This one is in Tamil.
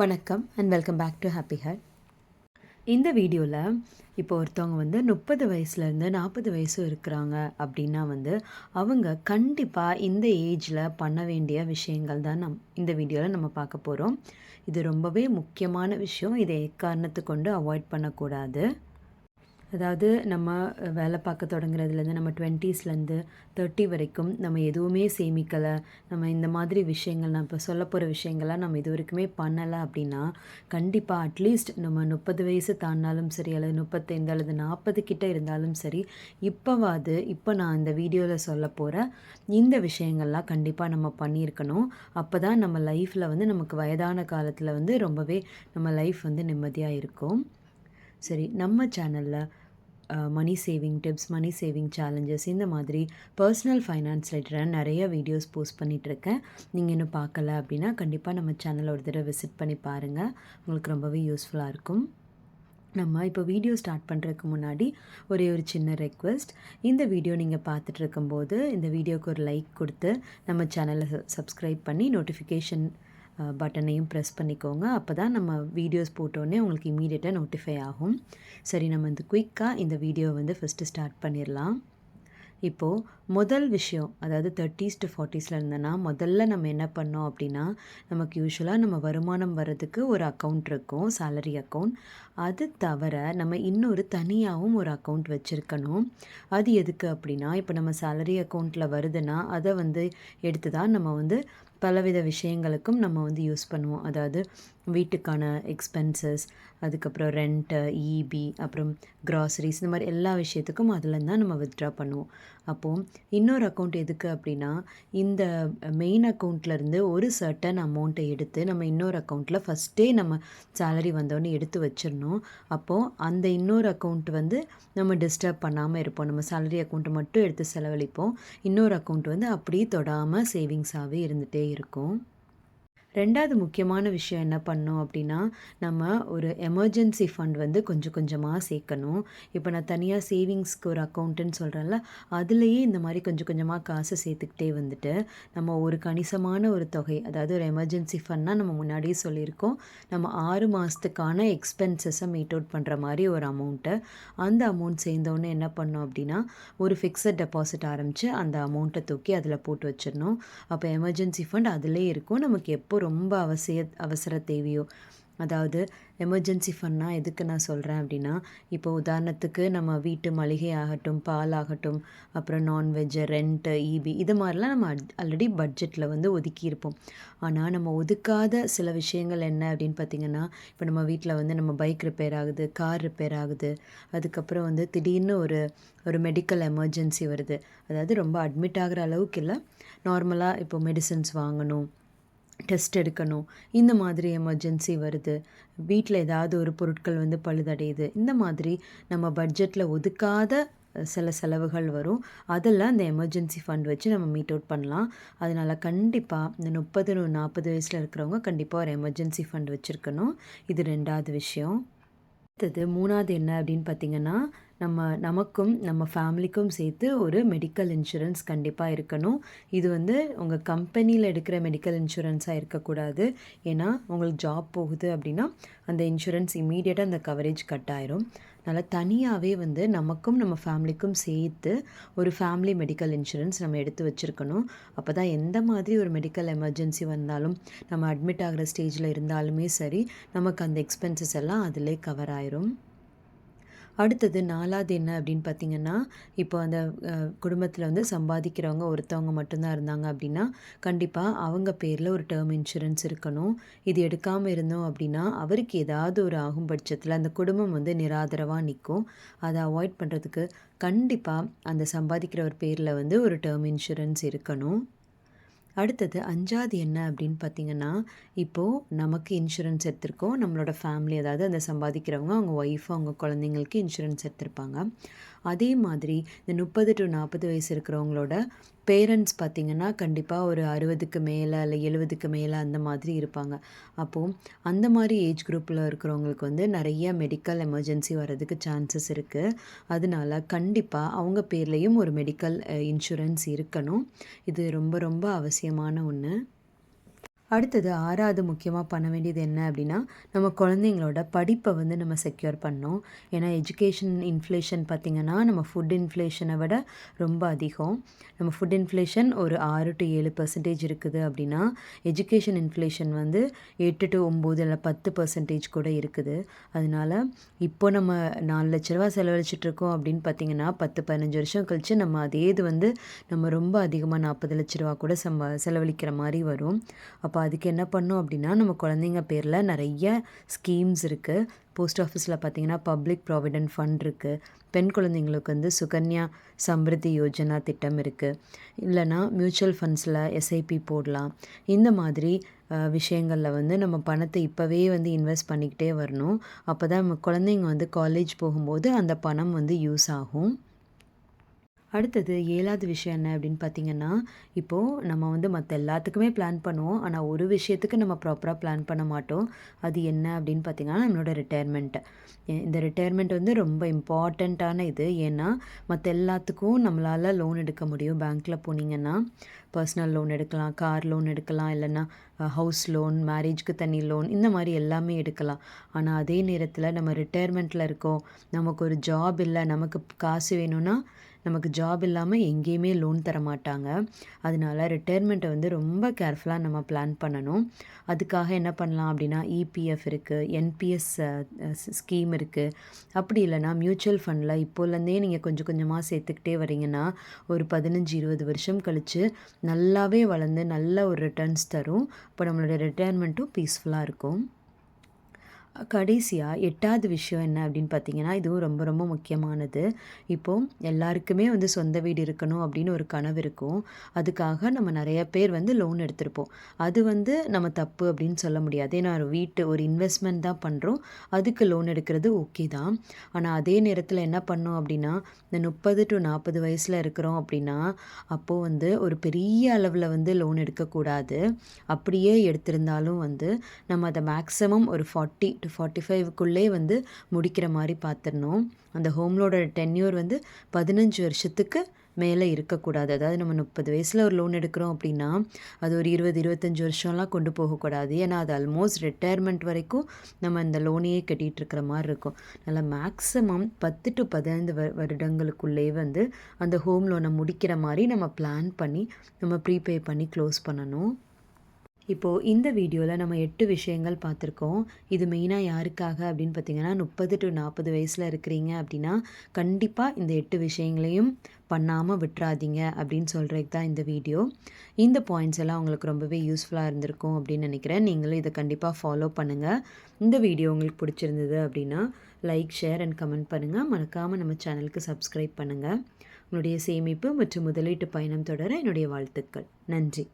வணக்கம் and welcome back to happy heart இந்த வீடியோவில் இப்போ ஒருத்தவங்க வந்து முப்பது வயசுலேருந்து நாற்பது வயசு இருக்கிறாங்க அப்படின்னா வந்து அவங்க கண்டிப்பாக இந்த ஏஜில் பண்ண வேண்டிய விஷயங்கள் தான் நம் இந்த வீடியோவில் நம்ம பார்க்க போகிறோம் இது ரொம்பவே முக்கியமான விஷயம். இதை எக்காரணத்தை கொண்டு அவாய்ட் பண்ணக்கூடாது. அதாவது நம்ம வேலை பார்க்க தொடங்குறதுலேருந்து நம்ம டுவெண்ட்டீஸ்லேருந்து தேர்ட்டி வரைக்கும் நம்ம எதுவுமே சேமிக்கலை. நம்ம இந்த மாதிரி விஷயங்கள் நான் இப்போ சொல்ல போகிற விஷயங்கள்லாம் நம்ம இது வரைக்குமே பண்ணலை அப்படின்னா கண்டிப்பாக அட்லீஸ்ட் நம்ம முப்பது வயசு தாண்டினாலும் சரி அல்லது முப்பத்தைந்து அல்லது நாற்பது கிட்டே இருந்தாலும் சரி இப்போவாது இப்போ நான் இந்த வீடியோவில் சொல்ல போகிற இந்த விஷயங்கள்லாம் கண்டிப்பாக நம்ம பண்ணியிருக்கணும். அப்போ தான் நம்ம லைஃப்பில் வந்து நமக்கு வயதான காலத்தில் வந்து ரொம்பவே நம்ம லைஃப் வந்து நிம்மதியாக இருக்கும். சரி நம்ம சேனலில் money saving tips money saving challenges இந்த மாதிரி பர்சனல் ஃபைனான்ஸ் ரிலேட்டடாக நிறைய வீடியோஸ் போஸ்ட் பண்ணிகிட்ருக்கேன் நீங்கள் இன்னும் பார்க்கல அப்படின்னா கண்டிப்பாக நம்ம சேனலை ஒரு தடவை விசிட் பண்ணி பாருங்கள் உங்களுக்கு ரொம்பவே யூஸ்ஃபுல்லாக இருக்கும். நம்ம இப்போ வீடியோ ஸ்டார்ட் பண்ணுறதுக்கு முன்னாடி ஒரே ஒரு சின்ன ரெக்வெஸ்ட் இந்த வீடியோ நீங்கள் பார்த்துட்டு இருக்கும்போது இந்த வீடியோக்கு ஒரு லைக் கொடுத்து நம்ம சேனலை சப்ஸ்கிரைப் பண்ணி நோட்டிஃபிகேஷன் பட்டனையும் ப்ரெஸ் பண்ணிக்கோங்க. அப்போ தான் நம்ம வீடியோஸ் போட்டோடனே உங்களுக்கு இமீடியட்டாக நோட்டிஃபை ஆகும். சரி நம்ம இந்த குயிக்காக இந்த வீடியோ வந்து ஃபஸ்ட்டு ஸ்டார்ட் பண்ணிடலாம் இப்போது முதல் விஷயம் அதாவது தேர்ட்டிஸ் டு ஃபார்ட்டிஸில் இருந்தேன்னா முதல்ல நம்ம என்ன பண்ணோம் அப்படின்னா நமக்கு யூஸ்வலாக நம்ம வருமானம் வர்றதுக்கு ஒரு அக்கௌண்ட் இருக்கும் சேலரி அக்கௌண்ட் அது தவிர நம்ம இன்னொரு தனியாகவும் ஒரு அக்கௌண்ட் வச்சுருக்கணும். அது எதுக்கு அப்படின்னா இப்போ நம்ம சேலரி அக்கௌண்ட்டில் வருதுன்னா அதை வந்து எடுத்து தான் நம்ம வந்து பலவித விஷயங்களுக்கும் நம்ம வந்து யூஸ் பண்ணுவோம். அதாவது வீட்டுக்கான எக்ஸ்பென்சஸ் அதுக்கப்புறம் ரெண்ட்டு இபி அப்புறம் க்ராசரிஸ் இந்த மாதிரி எல்லா விஷயத்துக்கும் அதில் தான் நம்ம வித்ட்ரா பண்ணுவோம். அப்போது இன்னொரு அக்கௌண்ட் எதுக்கு அப்படின்னா இந்த மெயின் அக்கௌண்ட்லேருந்து ஒரு சர்டன் அமௌண்ட்டை எடுத்து நம்ம இன்னொரு அக்கௌண்ட்டில் ஃபஸ்ட்டே நம்ம சேலரி வந்தோடனே எடுத்து வச்சிடணும். அப்போது அந்த இன்னொரு அக்கௌண்ட் வந்து நம்ம டிஸ்டர்ப் பண்ணாமல் இருப்போம். நம்ம சேலரி அக்கௌண்ட்டை மட்டும் எடுத்து செலவழிப்போம். இன்னொரு அக்கௌண்ட் வந்து அப்படியே தொடாமல் சேவிங்ஸாகவே இருந்துகிட்டே இருக்கும். ரெண்டாவது முக்கியமான விஷயம் என்ன பண்ணோம் அப்படின்னா நம்ம ஒரு எமர்ஜென்சி ஃபண்ட் வந்து கொஞ்சம் கொஞ்சமாக சேர்க்கணும். இப்போ நான் தனியாக சேவிங்ஸ்க்கு ஒரு அக்கௌண்ட்டுன்னு சொல்கிறேன்ல அதுலேயே இந்த மாதிரி கொஞ்சம் கொஞ்சமாக காசு சேர்த்துக்கிட்டே வந்துட்டு நம்ம ஒரு கணிசமான ஒரு தொகை அதாவது ஒரு எமர்ஜென்சி ஃபண்ட்னால் நம்ம முன்னாடியே சொல்லியிருக்கோம். நம்ம ஆறு மாதத்துக்கான எக்ஸ்பென்சஸை மீட் அவுட் பண்ணுற மாதிரி ஒரு அமௌண்ட்டை அந்த அமௌண்ட் சேர்ந்தோன்னே என்ன பண்ணோம் அப்படின்னா ஒரு ஃபிக்ஸட் டெபாசிட் ஆரம்பித்து அந்த அமௌண்ட்டை தூக்கி அதில் போட்டு வச்சிடணும். அப்போ எமர்ஜென்சி ஃபண்ட் அதிலே இருக்கும். நமக்கு எப்போ ரொம்ப அவசிய அவசர தேவையோ? அதாவது எமர்ஜென்சி ஃபண்ட்னால் எதுக்கு நான் சொல்கிறேன் அப்படின்னா இப்போ உதாரணத்துக்கு நம்ம வீட்டு மளிகை ஆகட்டும் பால் ஆகட்டும் அப்புறம் நான்வெஜ்ஜு ரெண்ட்டு இபி இது மாதிரிலாம் நம்ம ஆல்ரெடி பட்ஜெட்டில் வந்து ஒதுக்கியிருப்போம் ஆனால் நம்ம ஒதுக்காத சில விஷயங்கள் என்ன அப்படின்னு பார்த்திங்கன்னா இப்போ நம்ம வீட்டில் வந்து நம்ம பைக் ரிப்பேர் ஆகுது கார் ரிப்பேர் ஆகுது அதுக்கப்புறம் வந்து திடீர்னு ஒரு ஒரு மெடிக்கல் எமர்ஜென்சி வருது. அதாவது ரொம்ப அட்மிட் ஆகிற அளவுக்கு இல்லை. நார்மலாக இப்போ மெடிசன்ஸ் வாங்கணும் டெஸ்ட் எடுக்கணும். இந்த மாதிரி எமர்ஜென்சி வருது. வீட்டில் ஏதாவது ஒரு பொருட்கள் வந்து பழுதடையுது. இந்த மாதிரி நம்ம பட்ஜெட்டில் ஒதுக்காத சில செலவுகள் வரும். அதெல்லாம் இந்த எமர்ஜென்சி ஃபண்ட் வச்சு நம்ம மீட் அவுட் பண்ணலாம். அதனால் கண்டிப்பாக இந்த முப்பது நாற்பது வயசில் இருக்கிறவங்க கண்டிப்பாக ஒரு எமர்ஜென்சி ஃபண்ட் வச்சுருக்கணும். இது ரெண்டாவது விஷயம். அடுத்தது மூணாவது என்ன அப்படின்னு பார்த்திங்கன்னா நம்ம நமக்கும் நம்ம ஃபேமிலிக்கும் சேர்த்து ஒரு மெடிக்கல் இன்சூரன்ஸ் கண்டிப்பாக இருக்கணும். இது வந்து உங்கள் கம்பெனியில் எடுக்கிற மெடிக்கல் இன்சூரன்ஸாக இருக்கக்கூடாது. ஏன்னா உங்களுக்கு ஜாப் போகுது அப்படின்னா அந்த இன்சூரன்ஸ் இமீடியட்டாக அந்த கவரேஜ் கட் ஆயிரும். அதனால் தனியாகவே வந்து நமக்கும் நம்ம ஃபேமிலிக்கும் சேர்த்து ஒரு ஃபேமிலி மெடிக்கல் இன்சூரன்ஸ் நம்ம எடுத்து வச்சுருக்கணும். அப்போ தான் எந்த மாதிரி ஒரு மெடிக்கல் எமர்ஜென்சி வந்தாலும் நம்ம அட்மிட் ஆகிற ஸ்டேஜில் இருந்தாலுமே சரி நமக்கு அந்த எக்ஸ்பென்சஸ் எல்லாம் அதிலே கவர் ஆயிரும். அடுத்தது நாலாவது என்ன அப்படின்னு பார்த்தீங்கன்னா இப்போ அந்த குடும்பத்தில் வந்து சம்பாதிக்கிறவங்க ஒருத்தவங்க மட்டும்தான் இருந்தாங்க அப்படின்னா கண்டிப்பாக அவங்க பேரில் ஒரு டேர்ம் இன்சூரன்ஸ் இருக்கணும். இது எடுக்காமல் இருந்தோம் அப்படின்னா அவருக்கு ஏதாவது ஒரு ஆகும் பட்சத்தில் அந்த குடும்பம் வந்து நிராதரவாக நிற்கும் அதை அவாய்ட் பண்ணுறதுக்கு கண்டிப்பாக அந்த சம்பாதிக்கிற ஒரு பேரில் வந்து ஒரு டேர்ம் இன்சூரன்ஸ் இருக்கணும். அடுத்தது அஞ்சாவது என்ன அப்படின்னு பார்த்தீங்கன்னா இப்போது நமக்கு இன்சூரன்ஸ் எடுத்திருக்கோம். நம்மளோட ஃபேமிலி அதாவது அந்த சம்பாதிக்கிறவங்க அவங்க ஒய்ஃபு அவங்க குழந்தைங்களுக்கு இன்சூரன்ஸ் எடுத்திருப்பாங்க. அதே மாதிரி இந்த முப்பது டு நாற்பது வயசு இருக்கிறவங்களோட பேரண்ட்ஸ் பார்த்திங்கன்னா கண்டிப்பாக ஒரு அறுபதுக்கு மேலே இல்லை எழுபதுக்கு மேலே அந்த மாதிரி இருப்பாங்க. அப்போது அந்த மாதிரி ஏஜ் குரூப்பில் இருக்கிறவங்களுக்கு வந்து நிறைய மெடிக்கல் எமர்ஜென்சி வர்றதுக்கு சான்சஸ் இருக்குது அதனால கண்டிப்பாக அவங்க பேர்லேயும் ஒரு மெடிக்கல் இன்சூரன்ஸ் இருக்கணும். இது ரொம்ப ரொம்ப அவசியமான ஒன்று அடுத்தது ஆறாவது முக்கியமாக பண்ண வேண்டியது என்ன அப்படின்னா நம்ம குழந்தைங்களோட படிப்பை வந்து நம்ம செக்யூர் பண்ணோம் ஏன்னா எஜுகேஷன் இன்ஃப்ளேஷன் பார்த்திங்கன்னா நம்ம ஃபுட் இன்ஃப்ளேஷனை விட ரொம்ப அதிகம். நம்ம ஃபுட் இன்ஃப்ளேஷன் ஒரு ஆறு டு ஏழு பர்சன்டேஜ் இருக்குது அப்படின்னா எஜுகேஷன் இன்ஃப்ளேஷன் வந்து எட்டு டு ஒம்பது இல்லை பத்து பர்சன்டேஜ் கூட இருக்குது. அதனால் இப்போ நம்ம நாலு லட்ச ரூபா செலவழிச்சிட்ருக்கோம் அப்படின்னு பார்த்திங்கன்னா பத்து பதினஞ்சு வருஷம் கழித்து நம்ம அதே இது வந்து நம்ம ரொம்ப அதிகமாக நாற்பது லட்ச ரூபா கூட சம்ப செலவழிக்கிற மாதிரி வரும். அப்போ அப்போ அதுக்கு என்ன பண்ணோம் அப்படின்னா நம்ம குழந்தைங்க பேரில் நிறைய ஸ்கீம்ஸ் இருக்குது போஸ்ட் ஆஃபீஸில் பார்த்தீங்கன்னா பப்ளிக் ப்ராவிடென்ட் ஃபண்ட் இருக்குது பெண் குழந்தைங்களுக்கு வந்து சுகன்யா சம்ருத்தி யோஜனா திட்டம் இருக்குது இல்லைனா மியூச்சுவல் ஃபண்ட்ஸில் எஸ்ஐபி போடலாம். இந்த மாதிரி விஷயங்களில் வந்து நம்ம பணத்தை இப்போவே வந்து இன்வெஸ்ட் பண்ணிக்கிட்டே வரணும். அப்போ தான் நம்ம குழந்தைங்க வந்து காலேஜ் போகும்போது அந்த பணம் வந்து யூஸ் ஆகும். அடுத்தது ஏழாவது விஷயம் என்ன அப்படின்னு பார்த்தீங்கன்னா இப்போது நம்ம வந்து மற்ற எல்லாத்துக்குமே பிளான் பண்ணுவோம். ஆனால் ஒரு விஷயத்துக்கு நம்ம ப்ராப்பராக பிளான் பண்ண மாட்டோம். அது என்ன அப்படின்னு பார்த்தீங்கன்னா நம்மளோட ரிட்டையர்மெண்ட்டு இந்த ரிட்டையர்மெண்ட் வந்து ரொம்ப இம்பார்ட்டண்ட்டான இது. ஏன்னா மற்ற எல்லாத்துக்கும் நம்மளால் லோன் எடுக்க முடியும். பேங்க்கில் போனீங்கன்னா பர்சனல் லோன் எடுக்கலாம் கார் லோன் எடுக்கலாம் இல்லைன்னா ஹவுஸ் லோன் மேரேஜ்க்கு தனி லோன் இந்த மாதிரி எல்லாமே எடுக்கலாம். ஆனால் அதே நேரத்தில் நம்ம ரிட்டையர்மெண்ட்டில் இருக்கோம். நமக்கு ஒரு ஜாப் இல்லை. நமக்கு காசு வேணும்னா நமக்கு ஜாப் இல்லாமல் எங்கேயுமே லோன் தர மாட்டாங்க. அதனால ரிட்டையர்மெண்ட்டை வந்து ரொம்ப கேர்ஃபுல்லாக நம்ம பிளான் பண்ணணும். அதுக்காக என்ன பண்ணலாம் அப்படின்னா இபிஎஃப் இருக்குது என்பிஎஸ் ஸ்கீம் இருக்குது அப்படி இல்லைனா மியூச்சுவல் ஃபண்டில் இப்போலேருந்தே நீங்கள் கொஞ்சம் கொஞ்சமாக சேர்த்துக்கிட்டே வரீங்கன்னா ஒரு பதினஞ்சு இருபது வருஷம் கழித்து நல்லாவே வளர்ந்து நல்ல ஒரு ரிட்டர்ன்ஸ் தரும். இப்போ நம்மளோட ரிட்டையர்மெண்ட்டும் பீஸ்ஃபுல்லாக இருக்கும். கடைசியாக எட்டாவது விஷயம் என்ன அப்படின்னு பார்த்தீங்கன்னா இதுவும் ரொம்ப ரொம்ப முக்கியமானது. இப்போது எல்லாருக்குமே வந்து சொந்த வீடு இருக்கணும் அப்படின்னு ஒரு கனவு இருக்கும். அதுக்காக நம்ம நிறைய பேர் வந்து லோன் எடுத்திருப்போம். அது வந்து நம்ம தப்பு அப்படின்னு சொல்ல முடியாது. ஏன்னா ஒரு வீட்டு ஒரு இன்வெஸ்ட்மெண்ட் தான் பண்ணுறோம் அதுக்கு லோன் எடுக்கிறது ஓகே தான். ஆனால் அதே நேரத்தில் என்ன பண்ணோம் அப்படின்னா இந்த முப்பது டு நாற்பது வயசில் இருக்கிறோம் அப்படின்னா அப்போது வந்து ஒரு பெரிய அளவில் வந்து லோன் எடுக்கக்கூடாது. அப்படியே எடுத்திருந்தாலும் வந்து நம்ம அதை மேக்ஸிமம் ஒரு ஃபார்ட்டி டு ஃபார்ட்டி ஃபைவ்க்குள்ளே வந்து முடிக்கிற மாதிரி பார்த்துடணும். அந்த ஹோம்லோட டென்யூர் வந்து பதினஞ்சு வருஷத்துக்கு மேலே இருக்கக்கூடாது. அதாவது நம்ம முப்பது வயசில் ஒரு லோன் எடுக்கிறோம் அப்படின்னா அது ஒரு இருபது இருபத்தஞ்சி வருஷம்லாம் கொண்டு போகக்கூடாது. ஏன்னா அது ஆல்மோஸ்ட் ரிட்டையர்மெண்ட் வரைக்கும் நம்ம இந்த லோனையே கட்டிகிட்டு இருக்கிற மாதிரி இருக்கும். நல்லா மேக்ஸிமம் பத்து டு பதினைந்து வ வருடங்களுக்குள்ளே வந்து அந்த ஹோம் லோனை முடிக்கிற மாதிரி நம்ம பிளான் பண்ணி நம்ம ப்ரீபே பண்ணி க்ளோஸ் பண்ணணும். இப்போது இந்த வீடியோவில் நம்ம எட்டு விஷயங்கள் பார்த்துருக்கோம். இது மெயினாக யாருக்காக அப்படின்னு பார்த்தீங்கன்னா முப்பது டு நாற்பது வயசில் இருக்கிறீங்க அப்படின்னா கண்டிப்பாக இந்த எட்டு விஷயங்களையும் பண்ணாமல் விட்டுறாதீங்க அப்படின்னு சொல்கிறதுக்கு தான் இந்த வீடியோ. இந்த பாயிண்ட்ஸ் எல்லாம் உங்களுக்கு ரொம்பவே யூஸ்ஃபுல்லாக இருந்திருக்கும் அப்படின்னு நினைக்கிறேன். நீங்களும் இதை கண்டிப்பாக ஃபாலோ பண்ணுங்கள் இந்த வீடியோ உங்களுக்கு பிடிச்சிருந்தது அப்படின்னா லைக் ஷேர் அண்ட் கமெண்ட் பண்ணுங்கள் மறக்காமல் நம்ம சேனலுக்கு சப்ஸ்கிரைப் பண்ணுங்கள் உங்களுடைய சேமிப்பு மற்றும் முதலீட்டு பயணம் தொடர என்னுடைய வாழ்த்துக்கள். நன்றி.